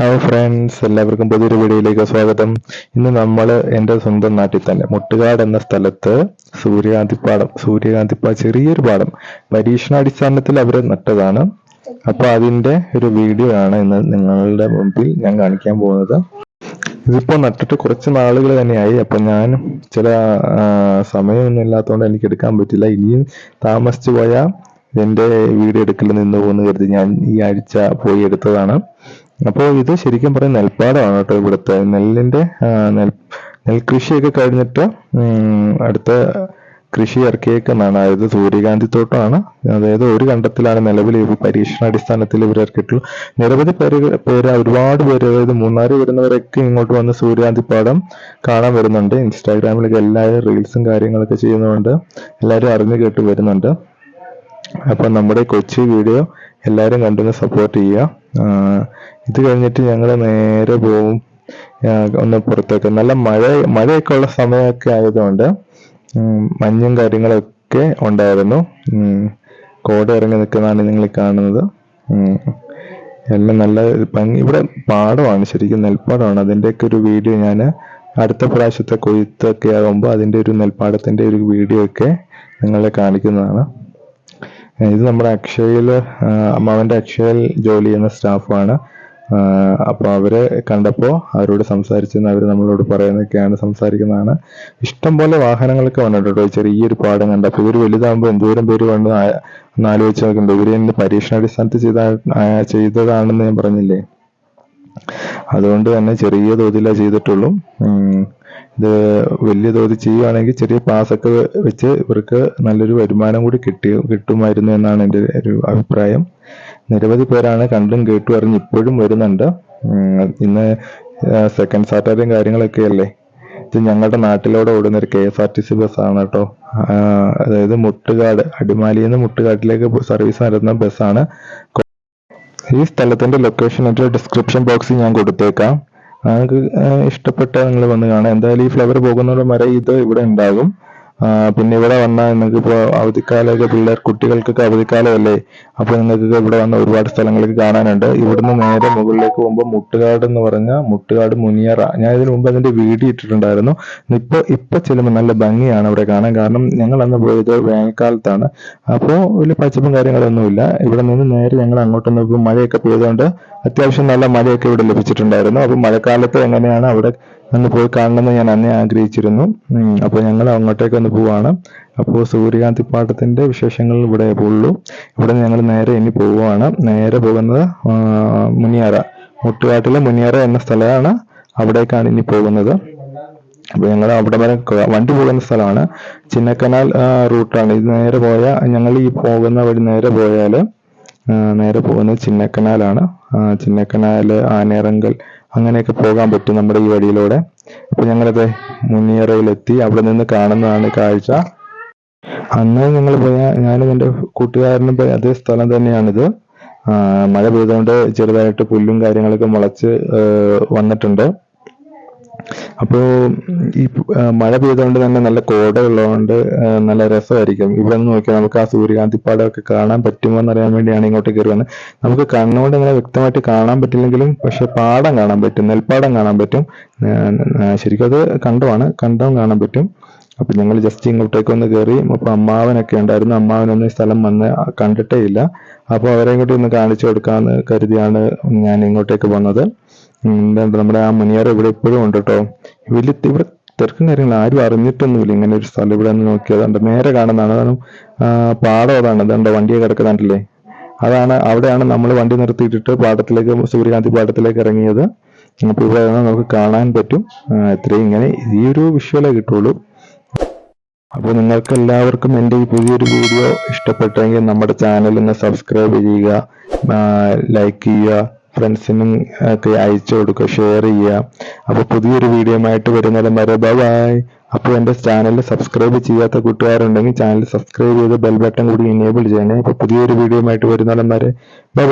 Hi friends എല്ലാവർക്കും പുതിയൊരു വീഡിയോയിലേക്ക് സ്വാഗതം. ഇന്ന് നമ്മൾ എന്റെ സ്വന്തം നാട്ടിൽ തന്നെ മുട്ടുകാട് എന്ന സ്ഥലത്ത് സൂര്യകാന്തിപ്പാടം സൂര്യകാന്തിപ്പാ ചെറിയൊരു പാടം പരീക്ഷണാടിസ്ഥാനത്തിൽ അവർ നട്ടതാണ്. അപ്പൊ അതിന്റെ ഒരു വീഡിയോ ആണ് ഇന്ന് നിങ്ങളുടെ മുമ്പിൽ ഞാൻ കാണിക്കാൻ പോകുന്നത്. ഇതിപ്പോൾ നട്ടിട്ട് കുറച്ച് നാളുകൾ തന്നെയായി. അപ്പം ഞാൻ ചില സമയമൊന്നും ഇല്ലാത്തതുകൊണ്ട് എനിക്ക് എടുക്കാൻ പറ്റില്ല. ഇനിയും താമസിച്ചു പോയാൽ എന്റെ വീഡിയോ എടുക്കൽ നിന്ന് പോകുന്നു കരുതി ഞാൻ ഈ ആഴ്ച പോയി എടുത്തതാണ്. അപ്പോൾ ഇത് ശരിക്കും പറഞ്ഞ നെൽപ്പാടമാണ് കേട്ടോ ഇവിടുത്തെ. നെല്ലിന്റെ നെൽ നെൽകൃഷിയൊക്കെ കഴിഞ്ഞിട്ട് അടുത്ത കൃഷി ഇറക്കിയേക്കുന്നതാണ്. അതായത് സൂര്യകാന്തി തോട്ടമാണ്. അതായത് ഒരു കണ്ടത്തിലാണ് നിലവിൽ പരീക്ഷണാടിസ്ഥാനത്തിൽ ഇവർ ഇറക്കിയിട്ടുള്ളൂ നിരവധി പേര് പേര് ഒരുപാട് പേര് അതായത് മൂന്നാർ വരുന്നവരൊക്കെ ഇങ്ങോട്ട് വന്ന് സൂര്യകാന്തി പാടം കാണാൻ വരുന്നുണ്ട്. ഇൻസ്റ്റാഗ്രാമിലൊക്കെ എല്ലാവരും റീൽസും കാര്യങ്ങളൊക്കെ ചെയ്യുന്നതുകൊണ്ട് എല്ലാവരും അറിഞ്ഞു കേട്ട് വരുന്നുണ്ട്. അപ്പൊ നമ്മുടെ കൊച്ചി വീഡിയോ എല്ലാവരും കണ്ടൊന്ന് സപ്പോർട്ട് ചെയ്യുക. ഇത് കഴിഞ്ഞിട്ട് ഞങ്ങൾ നേരെ പോകും ഒന്ന് പുറത്തേക്ക്. നല്ല മഴ മഴയൊക്കെ ഉള്ള സമയമൊക്കെ ആയതുകൊണ്ട് മഞ്ഞും കാര്യങ്ങളൊക്കെ ഉണ്ടായിരുന്നു. കോട ഇറങ്ങി നിൽക്കുന്നതാണ് നിങ്ങൾ കാണുന്നത്. എല്ലാം നല്ല ഭംഗി. ഇവിടെ പാടമാണ് ശരിക്കും നെൽപ്പാടമാണ്. അതിന്റെയൊക്കെ ഒരു വീഡിയോ ഞാൻ അടുത്ത പ്രാവശ്യത്തെ കൊയ്ത്തൊക്കെ ആകുമ്പോൾ അതിന്റെ ഒരു നെൽപ്പാടത്തിന്റെ ഒരു വീഡിയോ ഒക്കെ നിങ്ങളെ കാണിക്കുന്നതാണ്. ഇത് നമ്മുടെ അക്ഷയയിൽ അമ്മാവന്റെ അക്ഷയയിൽ ജോലി ചെയ്യുന്ന സ്റ്റാഫാണ്. അപ്പോൾ അവരെ കണ്ടപ്പോൾ അവരോട് സംസാരിച്ചെന്ന് അവർ നമ്മളോട് പറയുന്നൊക്കെയാണ് സംസാരിക്കുന്നതാണ്. ഇഷ്ടം പോലെ വാഹനങ്ങളൊക്കെ വന്നിട്ടുണ്ട്. ചെറിയൊരു പാടം കണ്ടപ്പോൾ ഇവർ വലുതാകുമ്പോൾ എന്തോരം പേര് വന്ന് ആലോചിച്ച് നോക്കുന്നുണ്ട് ഇവർ ഇന്ന് പരീക്ഷണാടിസ്ഥാനത്ത് ചെയ്ത ചെയ്തതാണെന്ന് ഞാൻ പറഞ്ഞില്ലേ? അതുകൊണ്ട് തന്നെ ചെറിയ തോതിലേ ചെയ്തിട്ടുള്ളൂ. ഇത് വലിയ തോതിൽ ചെയ്യുകയാണെങ്കിൽ ചെറിയ പാസൊക്കെ വെച്ച് ഇവർക്ക് നല്ലൊരു വരുമാനം കൂടി കിട്ടി കിട്ടുമായിരുന്നു എന്നാണ് എന്റെ ഒരു അഭിപ്രായം. നിരവധി പേരാണ് കണ്ടും കേട്ടും അറിഞ്ഞ് ഇപ്പോഴും വരുന്നുണ്ട്. ഇന്ന് സെക്കൻഡ് സാറ്റർഡേയും കാര്യങ്ങളൊക്കെ അല്ലേ? ഇത് ഞങ്ങളുടെ നാട്ടിലൂടെ ഓടുന്ന ഒരു K S R T C ബസ്സാണ് കേട്ടോ. അതായത് മുട്ടുകാട് അടിമാലിയിൽ നിന്ന് മുട്ടുകാട്ടിലേക്ക് സർവീസ് നടത്തുന്ന ബസ്സാണ്. ഈ സ്ഥലത്തിന്റെ ലൊക്കേഷൻ എന്റെ ഡിസ്ക്രിപ്ഷൻ ബോക്സിൽ ഞാൻ കൊടുത്തേക്കാം. നിങ്ങൾക്ക് ഇഷ്ടപ്പെട്ട നിങ്ങൾ വന്ന് കാണാം. എന്തായാലും ഈ ഫ്ലവർ പോകുന്നതോടെ വരെ ഇത് ഇവിടെ ഉണ്ടാകും. പിന്നെ ഇവിടെ വന്നാൽ നിങ്ങൾക്ക് ഇപ്പോൾ അവധിക്കാലമൊക്കെ പിള്ളേർ കുട്ടികൾക്കൊക്കെ അവധിക്കാലമല്ലേ? അപ്പോൾ നിങ്ങൾക്ക് ഇവിടെ വന്ന ഒരുപാട് സ്ഥലങ്ങളൊക്കെ കാണാനുണ്ട്. ഇവിടുന്ന് നേരെ മുകളിലേക്ക് പോകുമ്പോൾ മുട്ടുകാട് എന്ന് പറഞ്ഞ മുട്ടുകാട് മുനിയറ. ഞാൻ ഇതിനു മുമ്പ് അതിന്റെ വീഡിയോ ഇട്ടിട്ടുണ്ടായിരുന്നു. ഇപ്പൊ ഇപ്പൊ ചെല്ലുമ്പോൾ നല്ല ഭംഗിയാണ് അവിടെ കാണാൻ. കാരണം ഞങ്ങൾ അന്ന് പോയത് വേനൽക്കാലത്താണ്. അപ്പോൾ വലിയ പച്ചപ്പും കാര്യങ്ങളൊന്നുമില്ല ഇവിടെ നിന്ന് നേരെ ഞങ്ങൾ അങ്ങോട്ട് നോക്കുമ്പോൾ മഴയൊക്കെ പെയ്തുകൊണ്ട് അത്യാവശ്യം നല്ല മഴയൊക്കെ ഇവിടെ ലഭിച്ചിട്ടുണ്ടായിരുന്നു. അപ്പോൾ മഴക്കാലത്ത് എങ്ങനെയാണ് അവിടെ ഒന്ന് പോയി കാണണമെന്ന് ഞാൻ അന്നേ ആഗ്രഹിച്ചിരുന്നു. അപ്പൊ അപ്പോൾ ഞങ്ങൾ അങ്ങോട്ടേക്ക് ഒന്ന് പോവാണ്. അപ്പോൾ സൂര്യകാന്തി പാട്ടത്തിന്റെ വിശേഷങ്ങൾ ഇവിടെ ഉള്ളൂ. ഇവിടെ ഞങ്ങൾ നേരെ ഇനി പോവുകയാണ്. നേരെ പോകുന്നത് മുനിയറ മുനിയാറ. മുട്ടുകാട്ടിലെ മുനിയാറ എന്ന സ്ഥലമാണ് അവിടേക്കാണ് ഇനി പോകുന്നത്. അപ്പോൾ ഞങ്ങൾ അവിടെ വരെ വണ്ടി പോകുന്ന സ്ഥലമാണ്. ചിന്നക്കനാൽ റൂട്ടാണ്. ഇത് നേരെ പോയാൽ ഞങ്ങൾ ഈ പോകുന്ന വഴി നേരെ പോയാൽ നേരെ പോകുന്നത് ചിന്നക്കനാലാണ്. ചിന്നക്കനാല് ആനയിറങ്കൽ അങ്ങനെയൊക്കെ പോകാൻ പറ്റും നമ്മുടെ ഈ വഴിയിലൂടെ. അപ്പോൾ ഞങ്ങളത് മുനിയറയിലെത്തി അവിടെ നിന്ന് കാണുന്നതാണ് കാഴ്ച. അന്ന് ഞങ്ങൾ പോയ ഞാനും എന്റെ കൂട്ടുകാരനും പോയ അതേ സ്ഥലം തന്നെയാണിത്. മഴ പെയ്തുകൊണ്ട് ചെറുതായിട്ട് പുല്ലും കാര്യങ്ങളൊക്കെ മുളച്ച് വന്നിട്ടുണ്ട്. അപ്പോൾ ഈ മഴ പെയ്തുകൊണ്ട് തന്നെ നല്ല കോട ഉള്ളതുകൊണ്ട് നല്ല രസമായിരിക്കും. ഇവിടെ നിന്ന് നോക്കിയാൽ നമുക്ക് ആ സൂര്യകാന്തി പാടമൊക്കെ കാണാൻ പറ്റുമോ എന്നറിയാൻ വേണ്ടിയാണ് ഇങ്ങോട്ട് കയറി വന്നത് നമുക്ക് കണ്ണുകൊണ്ട് അങ്ങനെ വ്യക്തമായിട്ട് കാണാൻ പറ്റില്ലെങ്കിലും പക്ഷെ പാടം കാണാൻ പറ്റും നെൽപ്പാടം കാണാൻ പറ്റും. ശരിക്കും അത് കണ്ടമാണ് കണ്ടവും കാണാൻ പറ്റും. അപ്പൊ ഞങ്ങൾ ജസ്റ്റ് ഇങ്ങോട്ടേക്ക് ഒന്ന് കയറി അപ്പൊ അമ്മാവനൊക്കെ ഉണ്ടായിരുന്നു. അമ്മാവനൊന്നും ഈ സ്ഥലം വന്ന് കണ്ടിട്ടേ ഇല്ല. അപ്പൊ അവരെ കൂടി ഒന്ന് കാണിച്ചു കൊടുക്കാന്ന് കരുതിയാണ് ഞാൻ ഇങ്ങോട്ടേക്ക് വന്നത്. എന്താ നമ്മുടെ ആ മുനിയറ ഇവിടെ ഇപ്പോഴും ഉണ്ട് കേട്ടോ. വലിയ ഇവിടെ തിരക്കും കാര്യങ്ങൾ ആരും അറിഞ്ഞിട്ടൊന്നുമില്ല. ഇങ്ങനെ ഒരു സ്ഥലം ഇവിടെ നിന്ന് നോക്കിയത് ഉണ്ട് നേരെ കാണുന്നതാണ് അതാണ് പാടം അതാണ്. അതുകൊണ്ട് വണ്ടിയെ കിടക്കുന്നുണ്ടല്ലേ അതാണ് അവിടെയാണ് നമ്മൾ വണ്ടി നിർത്തിയിട്ടിട്ട് പാടത്തിലേക്ക് സൂര്യകാന്തി പാടത്തിലേക്ക് ഇറങ്ങിയത്. അപ്പൊ ഇവിടെ നമുക്ക് കാണാൻ പറ്റും. ഇത്രയും ഇങ്ങനെ ഈ ഒരു വിഷ്വലേ കിട്ടുള്ളൂ. അപ്പോൾ നിങ്ങൾക്ക് എല്ലാവർക്കും എന്റെ ഈ പുതിയൊരു വീഡിയോ ഇഷ്ടപ്പെട്ടെങ്കിൽ നമ്മുടെ ചാനൽ ഒന്ന് സബ്സ്ക്രൈബ് ചെയ്യുക ലൈക്ക് ചെയ്യുക ഫ്രണ്ട്സിനും ഒക്കെ അയച്ചു കൊടുക്കുക ഷെയർ ചെയ്യുക. അപ്പോൾ പുതിയൊരു വീഡിയോയുമായിട്ട് വരുന്നതിലും വരെ ബൈ അപ്പോൾ എന്റെ ചാനൽ സബ്സ്ക്രൈബ് ചെയ്യാത്ത കൂട്ടുകാരുണ്ടെങ്കിൽ ചാനൽ സബ്സ്ക്രൈബ് ചെയ്ത് ബെൽ ബട്ടൺ കൂടി എനേബിൾ ചെയ്യണേ. അപ്പോൾ പുതിയൊരു വീഡിയോയുമായിട്ട് നേരം വരെ ബൈ